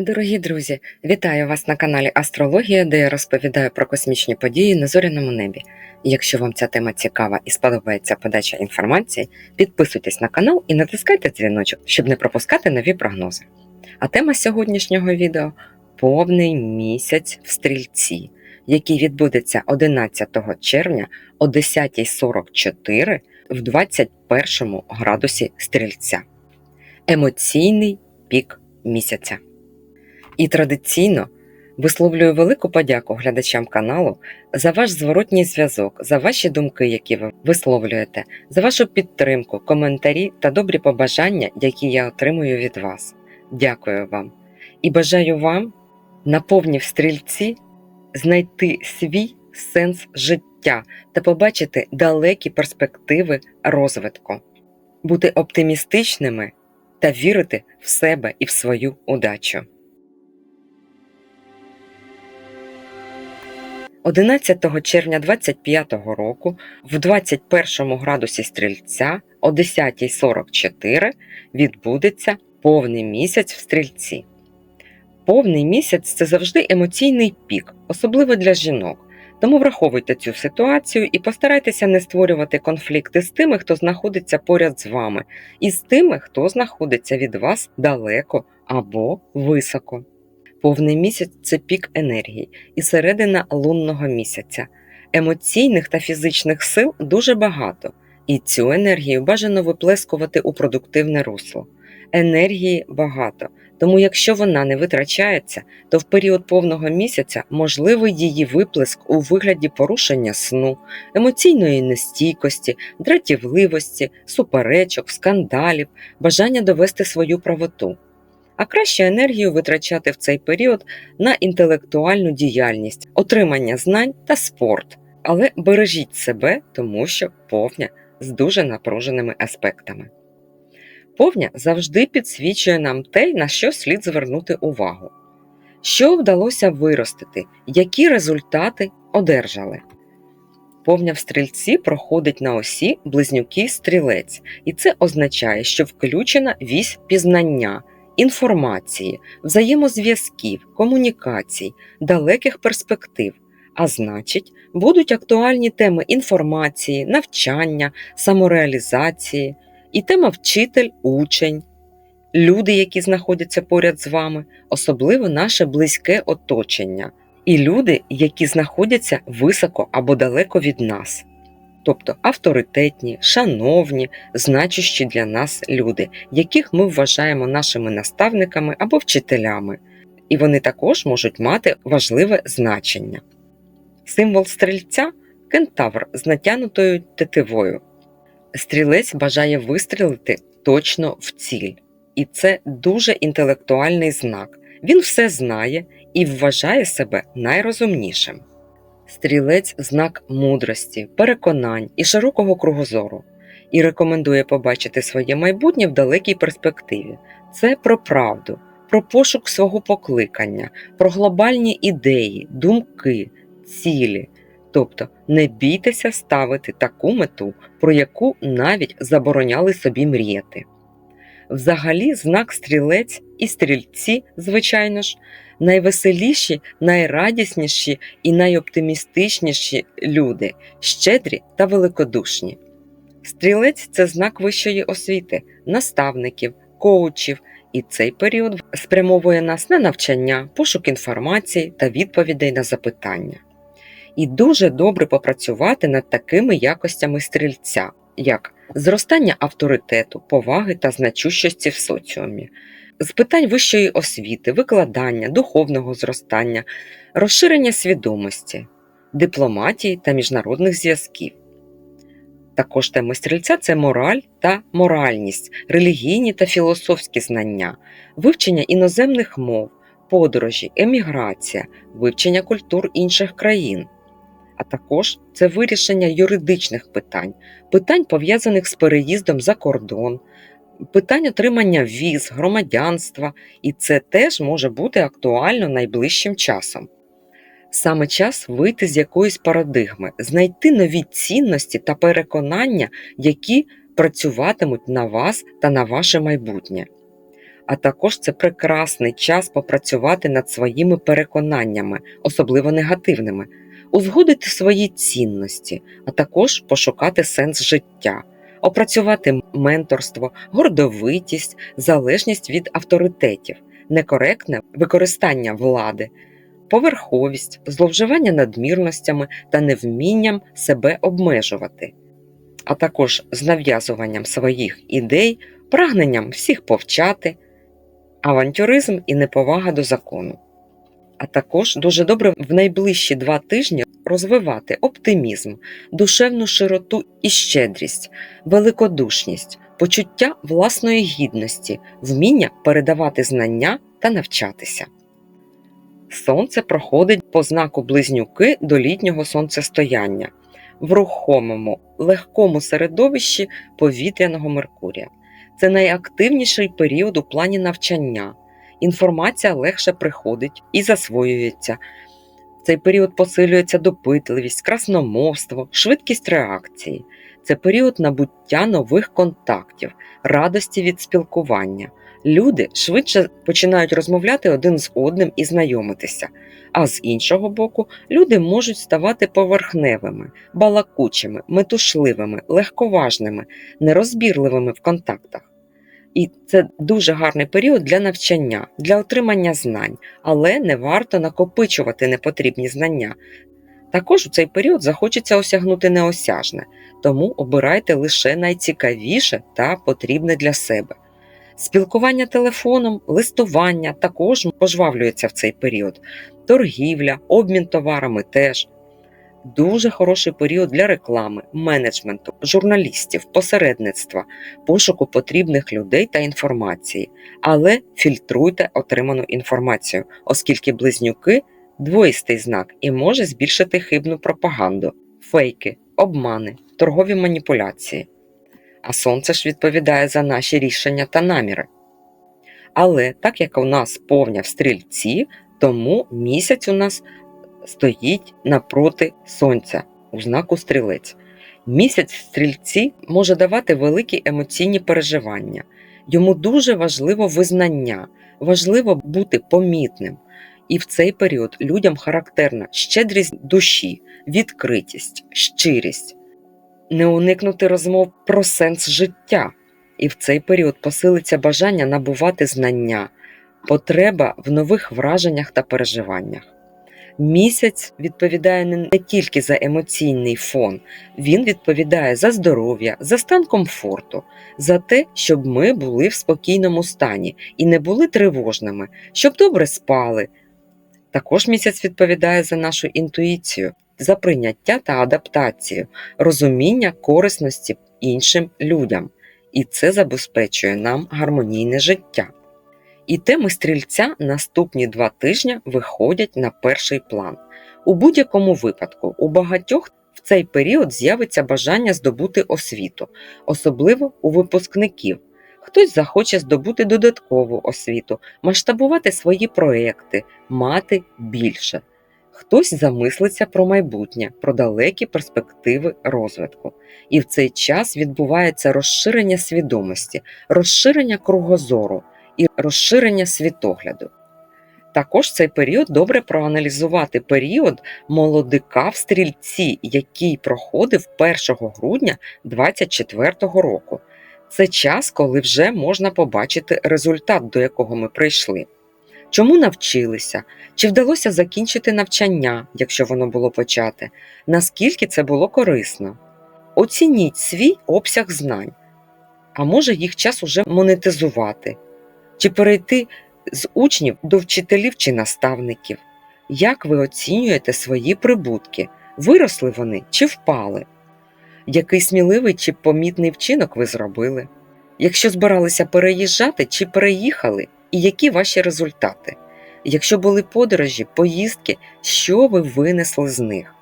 Дорогі друзі, вітаю вас на каналі Астрологія, де я розповідаю про космічні події на зоряному небі. Якщо вам ця тема цікава і сподобається подача інформації, підписуйтесь на канал і натискайте дзвіночок, щоб не пропускати нові прогнози. А тема сьогоднішнього відео повний місяць в стрільці, який відбудеться 11 червня о 10.44 в 21 градусі стрільця. Емоційний пік місяця. І традиційно висловлюю велику подяку глядачам каналу за ваш зворотній зв'язок, за ваші думки, які ви висловлюєте, за вашу підтримку, коментарі та добрі побажання, які я отримую від вас. Дякую вам і бажаю вам на повні стрільці знайти свій сенс життя та побачити далекі перспективи розвитку, бути оптимістичними та вірити в себе і в свою удачу. 11 червня 25 року в 21 градусі стрільця о 10.44 відбудеться повний місяць в стрільці. Повний місяць це завжди емоційний пік, особливо для жінок. Тому враховуйте цю ситуацію і постарайтеся не створювати конфлікти з тими, хто знаходиться поряд з вами, і з тими, хто знаходиться від вас далеко або високо. Повний місяць це пік енергії і середина лунного місяця. Емоційних та фізичних сил дуже багато, і цю енергію бажано виплескувати у продуктивне русло. Енергії багато, тому якщо вона не витрачається, то в період повного місяця можливий її виплеск у вигляді порушення сну, емоційної нестійкості, дратівливості, суперечок, скандалів, бажання довести свою правоту а краще енергію витрачати в цей період на інтелектуальну діяльність, отримання знань та спорт. Але бережіть себе, тому що повня з дуже напруженими аспектами. Повня завжди підсвічує нам те, на що слід звернути увагу. Що вдалося виростити, які результати одержали. Повня в стрільці проходить на осі близнюки стрілець, і це означає, що включена вісь пізнання, інформації, взаємозв'язків, комунікацій, далеких перспектив, а значить, будуть актуальні теми інформації, навчання, самореалізації, і тема вчитель, учень, люди, які знаходяться поряд з вами, особливо наше близьке оточення, і люди, які знаходяться високо або далеко від нас тобто авторитетні, шановні, значущі для нас люди, яких ми вважаємо нашими наставниками або вчителями, і вони також можуть мати важливе значення. Символ стрільця кентавр з натянутою тетивою. Стрілець бажає вистрілити точно в ціль, і це дуже інтелектуальний знак. Він все знає і вважає себе найрозумнішим. Стрілець знак мудрості, переконань і широкого кругозору, і рекомендує побачити своє майбутнє в далекій перспективі. Це про правду, про пошук свого покликання, про глобальні ідеї, думки, цілі. Тобто не бійтеся ставити таку мету, про яку навіть забороняли собі мріяти. Взагалі, знак стрілець і стрільці, звичайно ж, найвеселіші, найрадісніші і найоптимістичніші люди, щедрі та великодушні. Стрілець це знак вищої освіти, наставників, коучів, і цей період спрямовує нас на навчання, пошук інформації та відповідей на запитання. І дуже добре попрацювати над такими якостями стрільця, як зростання авторитету, поваги та значущості в соціумі, з питань вищої освіти, викладання, духовного зростання, розширення свідомості, дипломатії та міжнародних зв'язків. Також теми стрільця це мораль та моральність, релігійні та філософські знання, вивчення іноземних мов, подорожі, еміграція, вивчення культур інших країн. А також це вирішення юридичних питань, питань пов'язаних з переїздом за кордон, питань отримання віз, громадянства, і це теж може бути актуально найближчим часом. Саме час вийти з якоїсь парадигми, знайти нові цінності та переконання, які працюватимуть на вас та на ваше майбутнє. а також це прекрасний час попрацювати над своїми переконаннями, особливо негативними, узгодити свої цінності, а також пошукати сенс життя, опрацювати менторство, гордовитість, залежність від авторитетів, некоректне використання влади, поверховість, зловживання надмірностями та невмінням себе обмежувати, а також з нав'язуванням своїх ідей, прагненням всіх повчати, авантюризм і неповага до закону. А також дуже добре в найближчі два тижні розвивати оптимізм, душевну широту і щедрість, великодушність, почуття власної гідності, вміння передавати знання та навчатися. Сонце проходить по знаку близнюки до літнього сонцестояння в рухомому, легкому середовищі повітряного Меркурія. Це найактивніший період у плані навчання. Інформація легше приходить і засвоюється. Цей період посилюється допитливість, красномовство, швидкість реакції. Це період набуття нових контактів, радості від спілкування. Люди швидше починають розмовляти один з одним і знайомитися. А з іншого боку, люди можуть ставати поверхневими, балакучими, метушливими, легковажними, нерозбірливими в контактах. І це дуже гарний період для навчання, для отримання знань, але не варто накопичувати непотрібні знання. Також у цей період захочеться осягнути неосяжне, тому обирайте лише найцікавіше та потрібне для себе. Спілкування телефоном, листування також пожвавлюється в цей період, торгівля, обмін товарами теж. Дуже хороший період для реклами, менеджменту, журналістів, посередництва, пошуку потрібних людей та інформації, але фільтруйте отриману інформацію, оскільки близнюки двоїстий знак і може збільшити хибну пропаганду, фейки, обмани, торгові маніпуляції. А сонце ж відповідає за наші рішення та наміри. Але так як у нас повня в стрільці, тому місяць у нас стоїть напроти сонця у знаку стрілець. Місяць в стрільці може давати великі емоційні переживання. Йому дуже важливо визнання, важливо бути помітним. І в цей період людям характерна щедрість душі, відкритість, щирість, не уникнути розмов про сенс життя. І в цей період посилиться бажання набувати знання, потреба в нових враженнях та переживаннях. Місяць відповідає не тільки за емоційний фон, він відповідає за здоров'я, за стан комфорту, за те, щоб ми були в спокійному стані і не були тривожними, щоб добре спали. Також місяць відповідає за нашу інтуїцію, за прийняття та адаптацію, розуміння корисності іншим людям, і це забезпечує нам гармонійне життя. І теми стрільця наступні два тижні виходять на перший план. У будь-якому випадку, у багатьох в цей період з'явиться бажання здобути освіту, особливо у випускників. Хтось захоче здобути додаткову освіту, масштабувати свої проекти, мати більше. Хтось замислиться про майбутнє, про далекі перспективи розвитку. І в цей час відбувається розширення свідомості, розширення кругозору і розширення світогляду. Також цей період добре проаналізувати період молодика в стрільці, який проходив 1 грудня 2024 року. Це час, коли вже можна побачити результат, до якого ми прийшли. Чому навчилися, чи вдалося закінчити навчання, якщо воно було почате, наскільки це було корисно? Оцініть свій обсяг знань, а може їх час уже монетизувати, чи перейти з учнів до вчителів чи наставників. Як ви оцінюєте свої прибутки? Виросли вони чи впали? Який сміливий чи помітний вчинок ви зробили? Якщо збиралися переїжджати чи переїхали, і які ваші результати? Якщо були подорожі, поїздки, що ви винесли з них?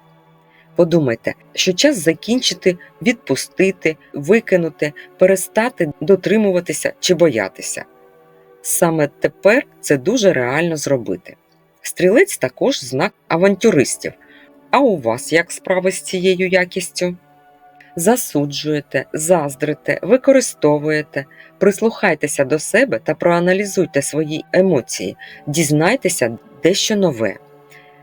Подумайте, що час закінчити, відпустити, викинути, перестати дотримуватися чи боятися. Саме тепер це дуже реально зробити. Стрілець також знак авантюристів. А у вас як справи з цією якістю? засуджуєте, заздрите, використовуєте, прислухайтеся до себе та проаналізуйте свої емоції, дізнайтеся дещо нове.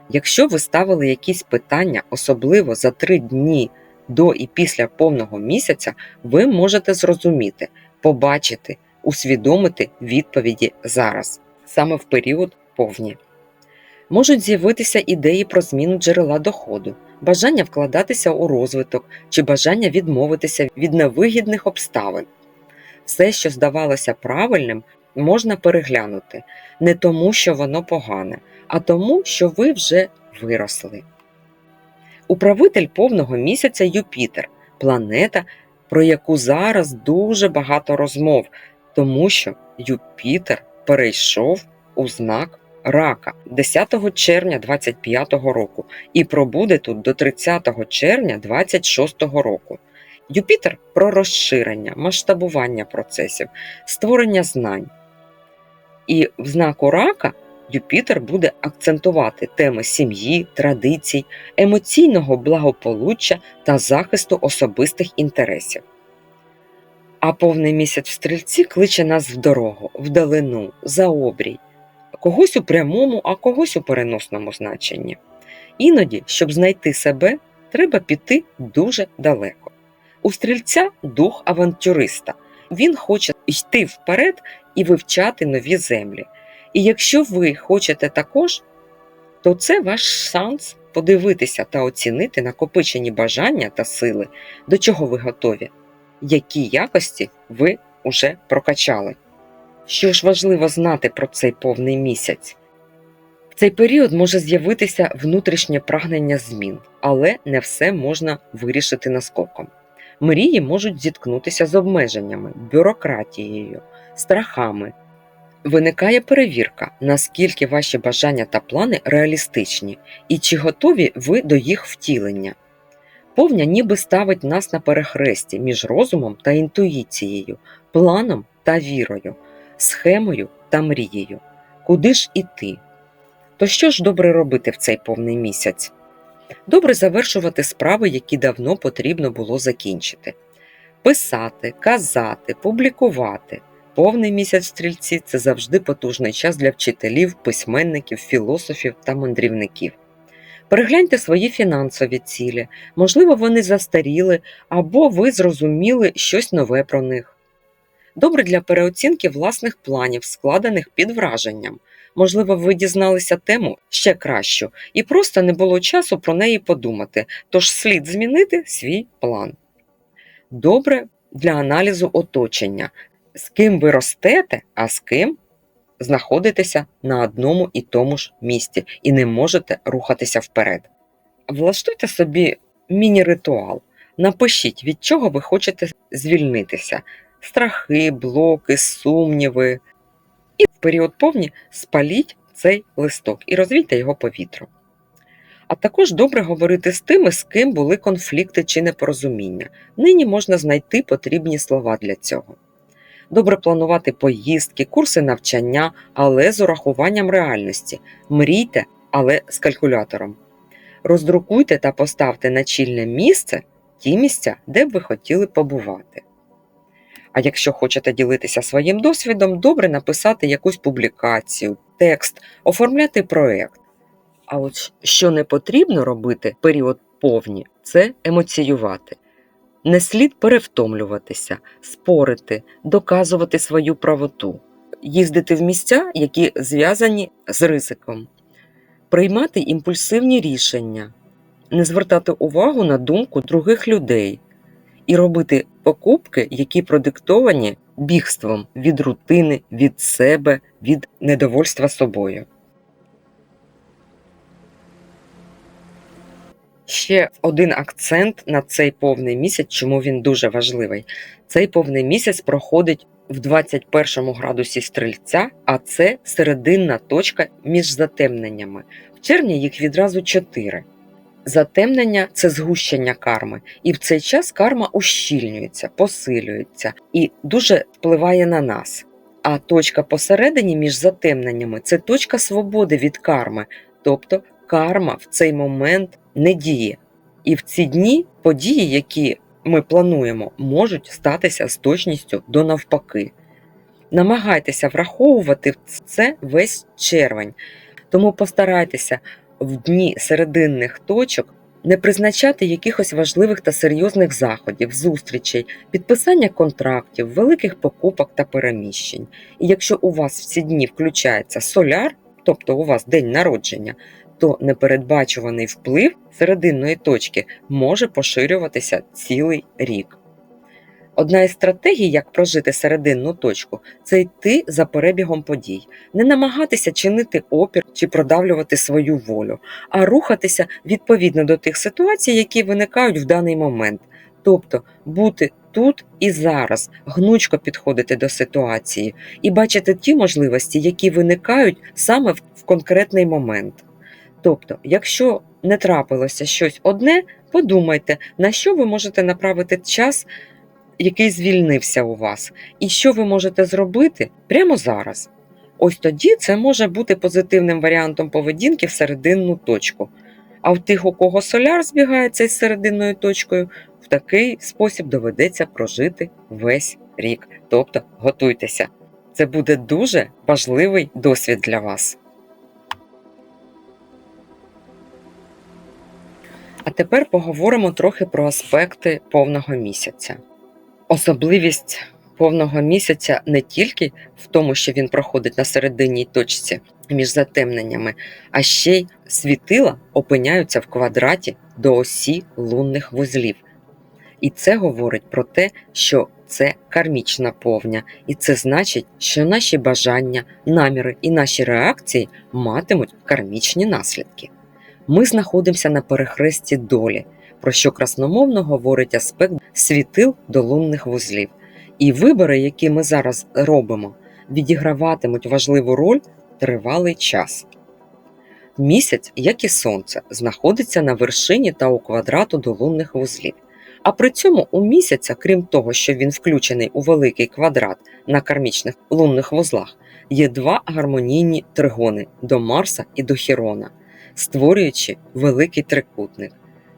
Якщо ви ставили якісь питання, особливо за три дні до і після повного місяця, ви можете зрозуміти, побачити, усвідомити відповіді зараз, саме в період повні. Можуть з'явитися ідеї про зміну джерела доходу, бажання вкладатися у розвиток чи бажання відмовитися від невигідних обставин. Все, що здавалося правильним, можна переглянути не тому, що воно погане, а тому, що ви вже виросли. Управитель повного місяця Юпітер планета, про яку зараз дуже багато розмов, тому що Юпітер перейшов у знак рака 10 червня 25 року і пробуде тут до 30 червня 26 року. Юпітер про розширення, масштабування процесів, створення знань. І в знаку рака Юпітер буде акцентувати теми сім'ї, традицій, емоційного благополуччя та захисту особистих інтересів. А повний місяць в стрільці кличе нас в дорогу, вдалину, за обрій, когось у прямому, а когось у переносному значенні. Іноді, щоб знайти себе, треба піти дуже далеко. У стрільця дух авантюриста. Він хоче йти вперед і вивчати нові землі. І якщо ви хочете також, то це ваш шанс подивитися та оцінити накопичені бажання та сили, до чого ви готові, які якості ви уже прокачали. Що ж важливо знати про цей повний місяць? В цей період може з'явитися внутрішнє прагнення змін, але не все можна вирішити наскоком. Мрії можуть зіткнутися з обмеженнями, бюрократією, страхами. Виникає перевірка, наскільки ваші бажання та плани реалістичні і чи готові ви до їх втілення. Повня ніби ставить нас на перехресті між розумом та інтуїцією, планом та вірою, схемою та мрією. Куди ж іти? То що ж добре робити в цей повний місяць? Добре завершувати справи, які давно потрібно було закінчити. Писати, казати, публікувати. Повний місяць стрільці це завжди потужний час для вчителів, письменників, філософів та мандрівників. Перегляньте свої фінансові цілі, можливо, вони застаріли або ви зрозуміли щось нове про них. Добре для переоцінки власних планів, складених під враженням. Можливо, ви дізналися тему ще кращу, і просто не було часу про неї подумати, тож слід змінити свій план. Добре для аналізу оточення, з ким ви ростете, а з ким знаходитеся на одному і тому ж місці і не можете рухатися вперед. Влаштуйте собі міні-ритуал, напишіть, від чого ви хочете звільнитися: страхи, блоки, сумніви. І в період повні спаліть цей листок і розвійте його по вітру. А також добре говорити з тими, з ким були конфлікти чи непорозуміння. Нині можна знайти потрібні слова для цього. Добре планувати поїздки, курси навчання, але з урахуванням реальності. Мрійте, але з калькулятором. Роздрукуйте та поставте на чільне місце ті місця, де б ви хотіли побувати. А якщо хочете ділитися своїм досвідом, добре написати якусь публікацію, текст, оформляти проєкт. А от що не потрібно робити період повні, це емоціювати. Не слід перевтомлюватися, спорити, доказувати свою правоту, їздити в місця, які зв'язані з ризиком, приймати імпульсивні рішення, не звертати увагу на думку других людей і робити покупки, які продиктовані бігством від рутини, від себе, від недовольства собою. Ще один акцент на цей повний місяць, чому він дуже важливий. Цей повний місяць проходить в 21 градусі стрільця, а це серединна точка між затемненнями. В червні їх відразу чотири. Затемнення це згущення карми, і в цей час карма ущільнюється, посилюється і дуже впливає на нас. А точка посередині між затемненнями це точка свободи від карми, тобто карма в цей момент не діє. І в ці дні події, які ми плануємо, можуть статися з точністю до навпаки. Намагайтеся враховувати це весь червень, тому постарайтеся в дні серединних точок не призначати якихось важливих та серйозних заходів, зустрічей, підписання контрактів, великих покупок та переміщень. І якщо у вас в ці дні включається соляр, тобто у вас день народження, то непередбачуваний вплив серединної точки може поширюватися цілий рік. Одна із стратегій, як прожити серединну точку, це йти за перебігом подій, не намагатися чинити опір чи продавлювати свою волю, а рухатися відповідно до тих ситуацій, які виникають в даний момент, тобто бути тут і зараз, гнучко підходити до ситуації і бачити ті можливості, які виникають саме в конкретний момент. Тобто, якщо не трапилося щось одне, подумайте, на що ви можете направити час який звільнився у вас, і що ви можете зробити прямо зараз. Ось тоді це може бути позитивним варіантом поведінки в серединну точку. А в тих, у кого соляр збігається із серединною точкою, в такий спосіб доведеться прожити весь рік. Тобто готуйтеся. Це буде дуже важливий досвід для вас. А тепер поговоримо трохи про аспекти повного місяця. Особливість повного місяця не тільки в тому, що він проходить на серединній точці між затемненнями, а ще й світила опиняються в квадраті до осі лунних вузлів. І це говорить про те, що це кармічна повня, і це значить, що наші бажання, наміри і наші реакції матимуть кармічні наслідки. Ми знаходимося на перехресті долі про що красномовно говорить аспект світил до лунних вузлів. І вибори, які ми зараз робимо, відіграватимуть важливу роль тривалий час. Місяць, як і сонце, знаходиться на вершині та у квадрату до лунних вузлів. А при цьому у місяця, крім того, що він включений у великий квадрат на кармічних лунних вузлах, є два гармонійні тригони до Марса і до Хірона, створюючи великий трикутник.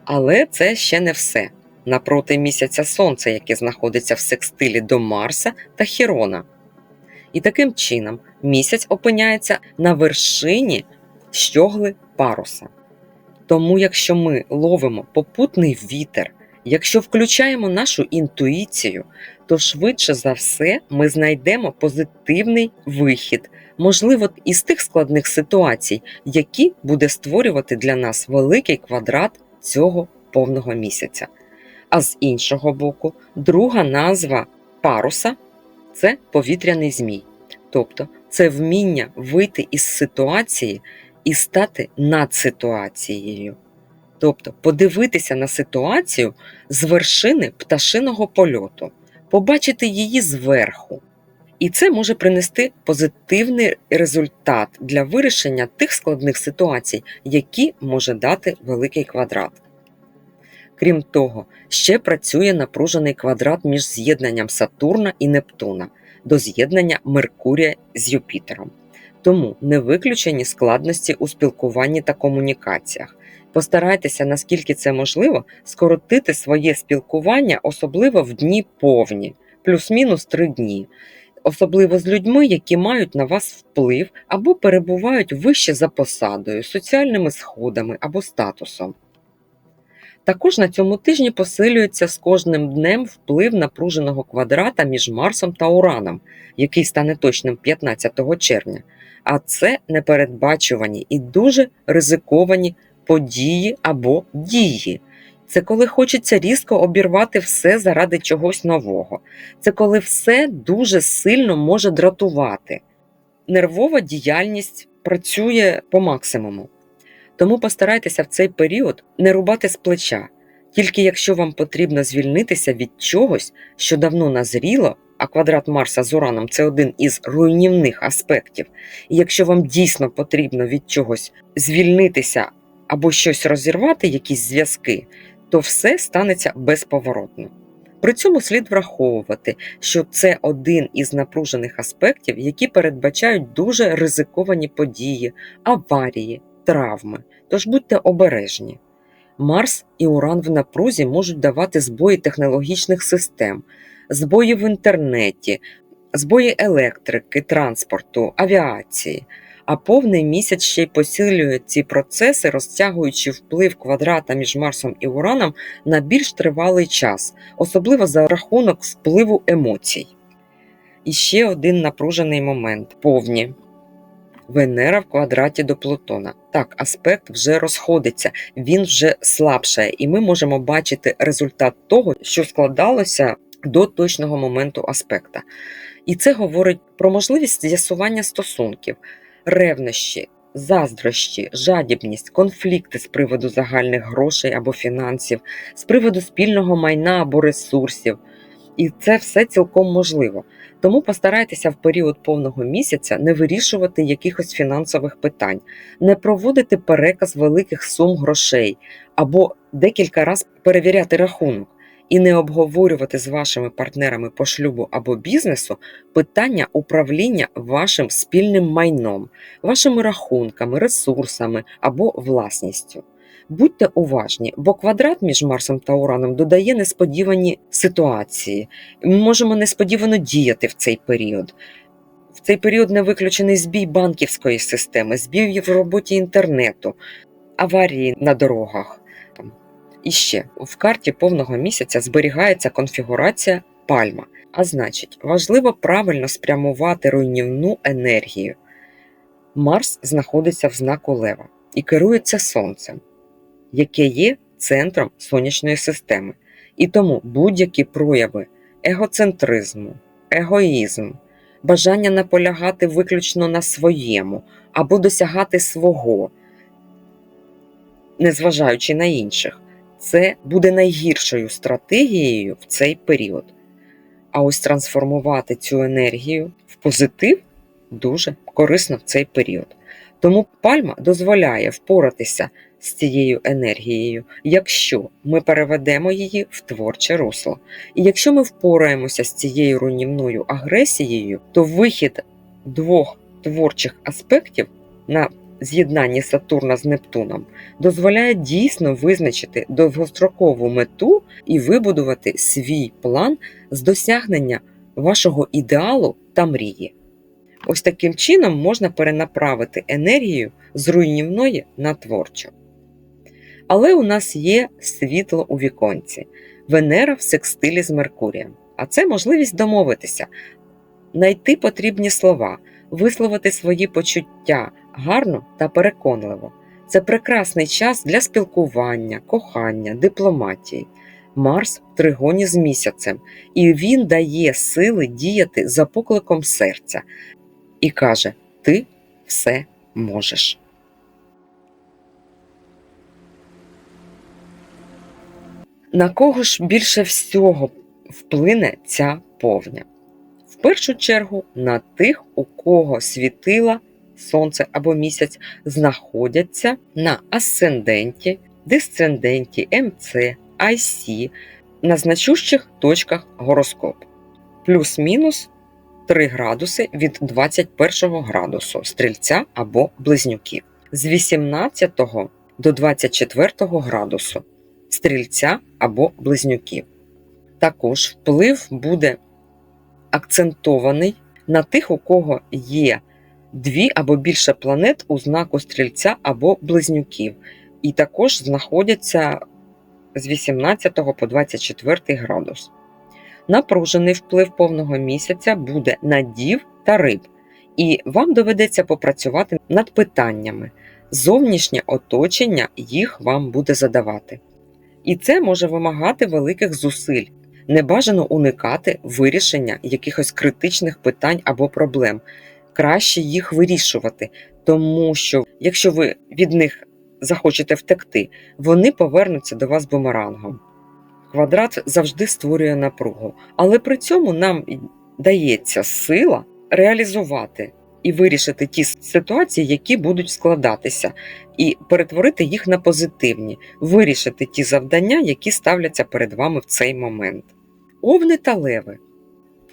Але це ще не все. Напроти місяця Сонця, яке знаходиться в секстилі до Марса та Хірона. І таким чином місяць опиняється на вершині щогли паруса. Тому, якщо ми ловимо попутний вітер, якщо включаємо нашу інтуїцію, то швидше за все ми знайдемо позитивний вихід, можливо, із тих складних ситуацій, які буде створювати для нас великий квадрат цього повного місяця. А з іншого боку, друга назва паруса це повітряний змій. Тобто це вміння вийти із ситуації і стати над ситуацією. Тобто подивитися на ситуацію з вершини пташиного польоту, побачити її зверху. І це може принести позитивний результат для вирішення тих складних ситуацій, які може дати великий квадрат. Крім того, ще працює напружений квадрат між з'єднанням Сатурна і Нептуна до з'єднання Меркурія з Юпітером. Тому не виключені складності у спілкуванні та комунікаціях. Постарайтеся, наскільки це можливо, скоротити своє спілкування, особливо в дні повні, плюс-мінус три дні особливо з людьми, які мають на вас вплив або перебувають вище за посадою, соціальними сходами або статусом. Також на цьому тижні посилюється з кожним днем вплив напруженого квадрата між Марсом та Ураном, який стане точним 15 червня. А це непередбачувані і дуже ризиковані події або дії, це коли хочеться різко обірвати все заради чогось нового. Це коли все дуже сильно може дратувати. Нервова діяльність працює по максимуму. Тому постарайтеся в цей період не рубати з плеча, тільки якщо вам потрібно звільнитися від чогось, що давно назріло, а квадрат Марса з Ураном це один із руйнівних аспектів. І якщо вам дійсно потрібно від чогось звільнитися або щось розірвати, якісь зв'язки, то все станеться безповоротно. При цьому слід враховувати, що це один із напружених аспектів, які передбачають дуже ризиковані події, аварії, травми. Тож будьте обережні. Марс і Уран в напрузі можуть давати збої технологічних систем, збої в інтернеті, збої електрики, транспорту, авіації. А повний місяць ще й посилює ці процеси, розтягуючи вплив квадрата між Марсом і Ураном на більш тривалий час, особливо за рахунок впливу емоцій. І ще один напружений момент повні. Венера в квадраті до Плутона. Так, аспект вже розходиться, він вже слабшає, і ми можемо бачити результат того, що складалося до точного моменту аспекта. І це говорить про можливість з'ясування стосунків, ревнощі, заздрощі, жадібність, конфлікти з приводу загальних грошей або фінансів, з приводу спільного майна або ресурсів. І це все цілком можливо. Тому постарайтеся в період повного місяця не вирішувати якихось фінансових питань, не проводити переказ великих сум грошей або декілька разів перевіряти рахунок і не обговорювати з вашими партнерами по шлюбу або бізнесу питання управління вашим спільним майном, вашими рахунками, ресурсами або власністю. Будьте уважні, бо квадрат між Марсом та Ураном додає несподівані ситуації. Ми можемо несподівано діяти в цей період. В цей період не виключений збій банківської системи, збій в роботі інтернету, аварії на дорогах. І ще в карті повного місяця зберігається конфігурація пальма, а значить, важливо правильно спрямувати руйнівну енергію. Марс знаходиться в знаку Лева і керується Сонцем яке є центром сонячної системи. І тому будь-які прояви егоцентризму, егоїзм, бажання наполягати виключно на своєму або досягати свого, незважаючи на інших, це буде найгіршою стратегією в цей період. А ось трансформувати цю енергію в позитив дуже корисно в цей період. Тому пальма дозволяє впоратися з цією енергією, якщо ми переведемо її в творче русло. І якщо ми впораємося з цією руйнівною агресією, то вихід двох творчих аспектів на з'єднанні Сатурна з Нептуном дозволяє дійсно визначити довгострокову мету і вибудувати свій план з досягнення вашого ідеалу та мрії. Ось таким чином можна перенаправити енергію з руйнівної на творчу. Але у нас є світло у віконці, Венера в секстилі з Меркурієм. А це можливість домовитися, знайти потрібні слова, висловити свої почуття гарно та переконливо. Це прекрасний час для спілкування, кохання, дипломатії. Марс в тригоні з місяцем, і він дає сили діяти за покликом серця і каже: Ти все можеш. На кого ж більше всього вплине ця повня? В першу чергу на тих, у кого світила сонце або місяць знаходяться на асценденті, дисценденті, МЦ, IC, на значущих точках гороскопу. Плюс-мінус 3 градуси від 21 градусу стрільця або близнюків, з 18 до 24 градусу стрільця або близнюків. Також вплив буде акцентований на тих, у кого є дві або більше планет у знаку стрільця або близнюків, і також знаходяться з 18 по 24 градус. Напружений вплив повного місяця буде на дів та риб, і вам доведеться попрацювати над питаннями. Зовнішнє оточення їх вам буде задавати. І це може вимагати великих зусиль. Не бажано уникати вирішення якихось критичних питань або проблем. Краще їх вирішувати, тому що якщо ви від них захочете втекти, вони повернуться до вас бумерангом. Квадрат завжди створює напругу, але при цьому нам дається сила реалізувати і вирішити ті ситуації, які будуть складатися, і перетворити їх на позитивні, вирішити ті завдання, які ставляться перед вами в цей момент. Овни та леви.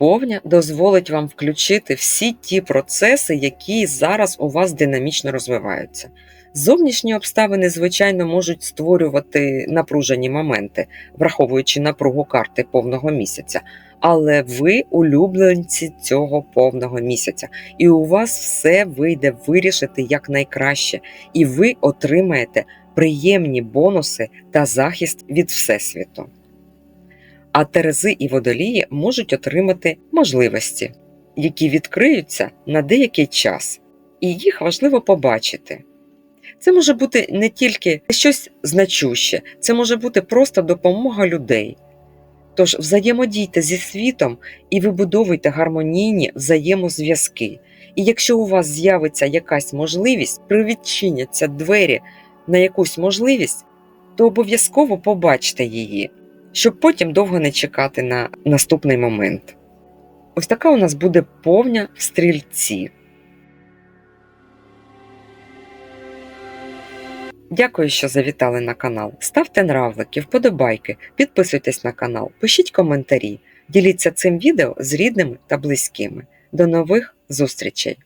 Повня дозволить вам включити всі ті процеси, які зараз у вас динамічно розвиваються. Зовнішні обставини, звичайно, можуть створювати напружені моменти, враховуючи напругу карти повного місяця. Але ви улюбленці цього повного місяця, і у вас все вийде вирішити якнайкраще, і ви отримаєте приємні бонуси та захист від Всесвіту. А Терези і водолії можуть отримати можливості, які відкриються на деякий час, і їх важливо побачити. Це може бути не тільки щось значуще, це може бути просто допомога людей. Тож взаємодійте зі світом і вибудовуйте гармонійні взаємозв'язки. І якщо у вас з'явиться якась можливість, привідчиняться двері на якусь можливість, то обов'язково побачте її, щоб потім довго не чекати на наступний момент. Ось така у нас буде повня в стрільці. Дякую, що завітали на канал. Ставте нравлики, вподобайки, підписуйтесь на канал, пишіть коментарі, діліться цим відео з рідними та близькими. До нових зустрічей!